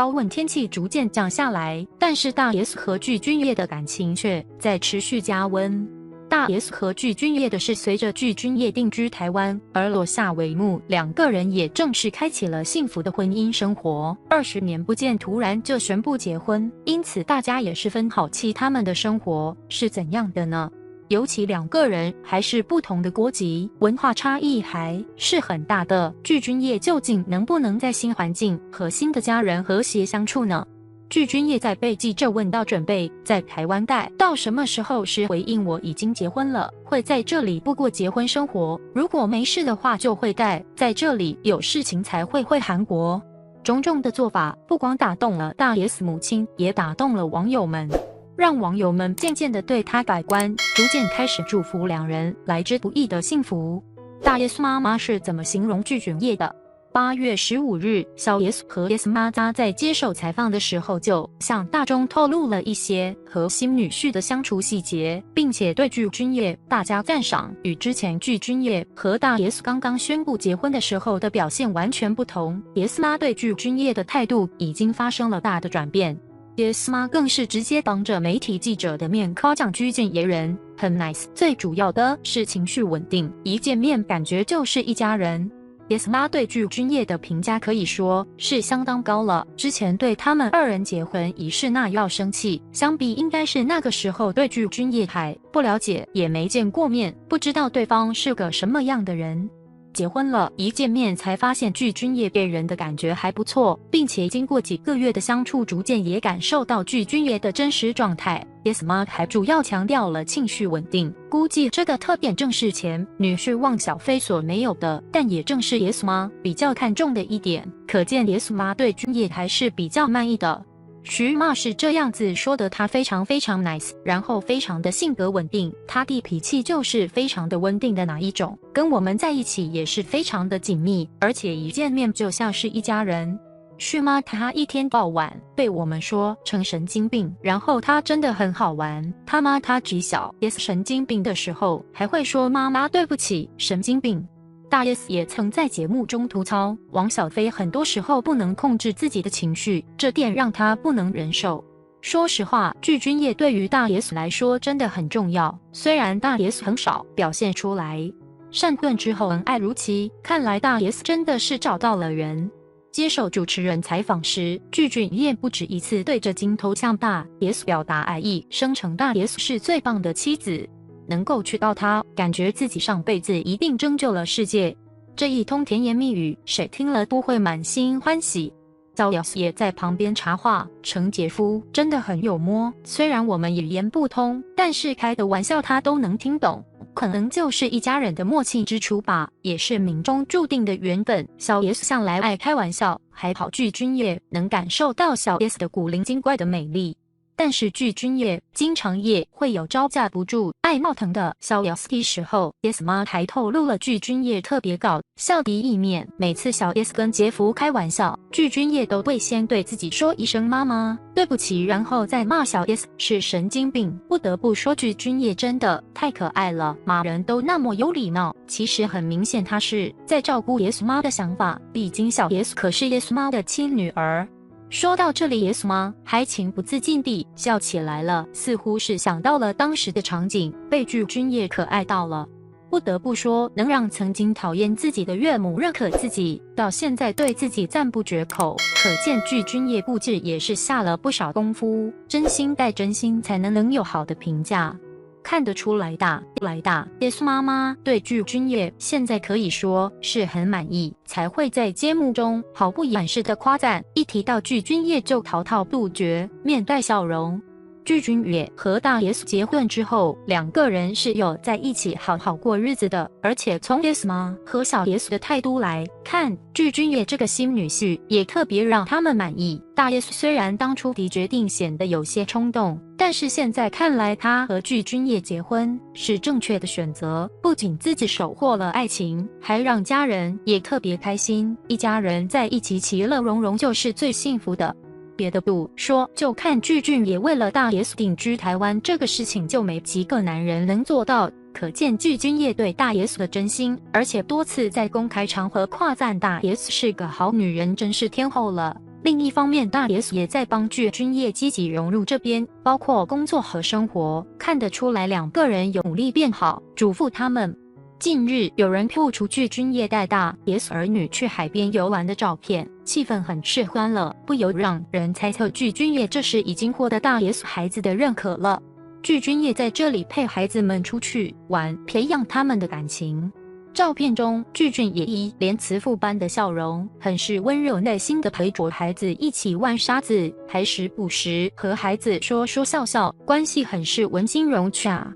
高温天气逐渐降下来，但是大 S 和具俊晔的感情却在持续加温。大 S 和具俊晔的事随着具俊晔定居台湾而落下帷幕，两个人也正式开启了幸福的婚姻生活。二十年不见，突然就宣布结婚，因此大家也十分好奇他们的生活是怎样的呢？尤其两个人还是不同的国籍，文化差异还是很大的。具俊晔究竟能不能在新环境和新的家人和谐相处呢？具俊晔在被记者问到准备在台湾待到什么时候时，回应我已经结婚了，会在这里度过结婚生活。如果没事的话，就会待在这里；有事情才会回韩国。种种的做法不光打动了大 S 母亲，也打动了网友们，让网友们渐渐的对他改观，逐渐开始祝福两人来之不易的幸福。大 S 妈妈是怎么形容具俊晔的？八月十五日，小 S 和 S 妈妈在接受采访的时候，就向大众透露了一些和新女婿的相处细节，并且对具俊晔大加赞赏。与之前具俊晔和大 S 刚刚宣布结婚的时候的表现完全不同，S 妈对具俊晔的态度已经发生了大的转变。S 妈更是直接当着媒体记者的面夸奖鞠俊晔人很 nice，最主要的是情绪稳定，一见面感觉就是一家人。S 妈对具俊晔的评价可以说是相当高了。之前对他们二人结婚仪式那要生气，相比应该是那个时候对具俊晔还不了解，也没见过面，不知道对方是个什么样的人。结婚了，一见面才发现具俊晔给人的感觉还不错，并且经过几个月的相处，逐渐也感受到具俊晔的真实状态。Yes 妈还主要强调了情绪稳定，估计这个特点正是前女婿汪小菲所没有的，但也正是 Yes 妈比较看重的一点。可见 Yes 妈对俊晔还是比较满意的。徐妈是这样子说的，他非常非常 nice，然后非常的性格稳定，他的脾气就是非常的稳定的哪一种，跟我们在一起也是非常的紧密，而且一见面就像是一家人。徐妈她一天到晚被我们说成神经病，然后她真的很好玩，他妈她举小 S 神经病的时候，还会说妈妈对不起，神经病。大 S 也曾在节目中吐槽王小飞，很多时候不能控制自己的情绪，这点让他不能忍受。说实话，具俊晔对于大 S 来说真的很重要，虽然大 S 很少表现出来。善顿之后恩爱如期，看来大 S 真的是找到了人。接受主持人采访时，具俊晔不止一次对着镜头向大 S 表达爱意，声称大 S 是最棒的妻子。能够娶到她，感觉自己上辈子一定拯救了世界。这一通甜言蜜语，谁听了都会满心欢喜。赵老师也在旁边插话：“程杰夫真的很幽默，虽然我们语言不通，但是开的玩笑他都能听懂，可能就是一家人的默契之处吧，也是命中注定的缘分。”小 S 向来爱开玩笑，还跑剧君也能感受到小 S 的古灵精怪的美丽。但是具俊晔经常也会有招架不住、爱闹腾的小 S 的时候，S 妈还透露了具俊晔特别搞笑的一面。每次小 S 跟杰夫开玩笑，具俊晔都会先对自己说一声“妈妈，对不起”，然后再骂小 S 是神经病。不得不说，具俊晔真的太可爱了，骂人都那么有礼貌。其实很明显，他是在照顾 S 妈的想法，毕竟小 S 可是 S 妈的亲女儿。说到这里，Yes 妈还情不自禁地笑起来了，似乎是想到了当时的场景，被具君晔可爱到了。不得不说，能让曾经讨厌自己的岳母认可自己，到现在对自己赞不绝口，可见具君晔布置也是下了不少功夫，真心待真心，才能能有好的评价。看得出来的，来的。S 妈妈对具俊晔现在可以说是很满意，才会在节目中毫不掩饰的夸赞。一提到具俊晔就滔滔不绝，面带笑容。具俊晔和大 S 结婚之后，两个人是有在一起好好过日子的。而且从 S 妈和小 S 的态度来看，具俊晔这个新女婿也特别让他们满意。大 S 虽然当初的决定显得有些冲动，但是现在看来，他和具俊晔结婚是正确的选择。不仅自己收获了爱情，还让家人也特别开心。一家人在一起其乐融融，就是最幸福的。别的不说，就看具俊也为了大 S 定居台湾这个事情，就没几个男人能做到。可见具俊晔对大 S 的真心，而且多次在公开场合夸赞大 S 是个好女人，真是天后了。另一方面，大 S 也在帮具俊晔积极融入这边，包括工作和生活，看得出来两个人有努力变好。嘱咐他们。近日有人曝出具俊晔带大 S 儿女去海边游玩的照片，气氛很是欢乐，不由让人猜测具俊晔这时已经获得大 S 孩子的认可了。具俊晔在这里陪孩子们出去玩，培养他们的感情。照片中，具俊晔一脸慈父般的笑容，很是温柔耐心的陪着孩子一起玩沙子，还时不时和孩子说说笑笑，关系很是温馨融洽。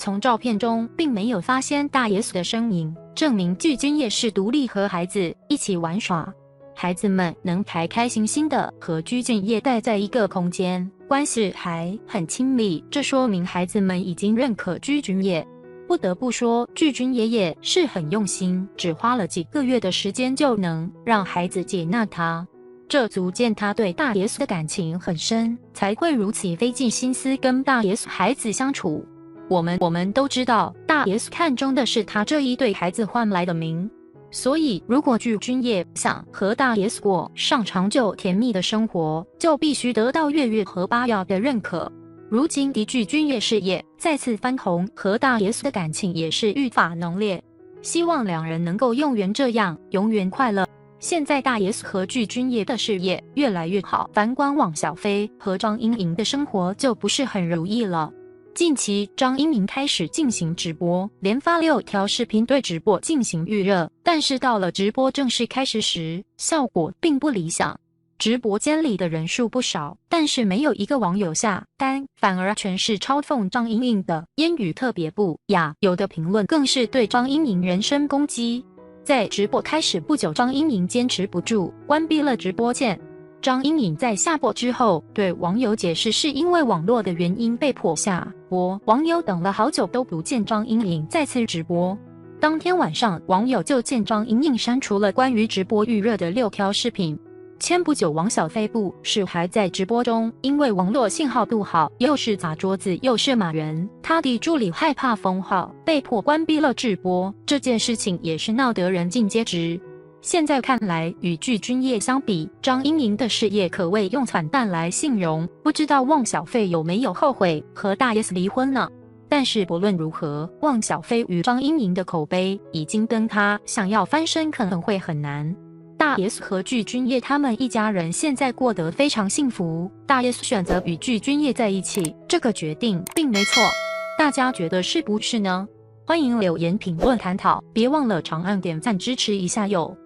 从照片中并没有发现大 S 的身影，证明具俊晔是独立和孩子一起玩耍，孩子们能开开心心的和具俊晔待在一个空间，关系还很亲密，这说明孩子们已经认可具俊晔。不得不说，具俊爷爷是很用心，只花了几个月的时间就能让孩子接纳他，这足见他对大 S 的感情很深，才会如此费尽心思跟大 S 孩子相处。我们我们都知道，大 S 看中的是他这一对孩子换来的名，所以如果具俊晔想和大 S 过上长久甜蜜的生活，就必须得到月月和八耀的认可。如今的具俊晔事业再次翻红，和大 S 的感情也是愈发浓烈，希望两人能够永远这样，永远快乐。现在大 S 和具俊晔的事业越来越好，反观汪小菲和张莹莹的生活就不是很如意了。近期，张英明开始进行直播，连发六条视频对直播进行预热。但是到了直播正式开始时，效果并不理想。直播间里的人数不少，但是没有一个网友下单，反而全是嘲讽张英颖的言语特别不雅，有的评论更是对张英颖人身攻击。在直播开始不久，张英颖坚持不住，关闭了直播键。张英颖在下播之后对网友解释，是因为网络的原因被迫下播。网友等了好久都不见张英颖再次直播。当天晚上，网友就见张英颖删除了关于直播预热的六条视频。前不久，王小飞不是还在直播中，因为网络信号不好，又是砸桌子又是骂人，他的助理害怕封号，被迫关闭了直播。这件事情也是闹得人尽皆知。现在看来，与具俊晔相比，张英莹的事业可谓用惨淡来形容。不知道汪小菲有没有后悔和大 S 离婚呢？但是不论如何，汪小菲与张英莹的口碑已经登他想要翻身可能会很难。大 S 和具俊晔他们一家人现在过得非常幸福。大 S 选择与具俊晔在一起，这个决定并没错。大家觉得是不是呢？欢迎留言评论探讨，别忘了长按点赞支持一下哟。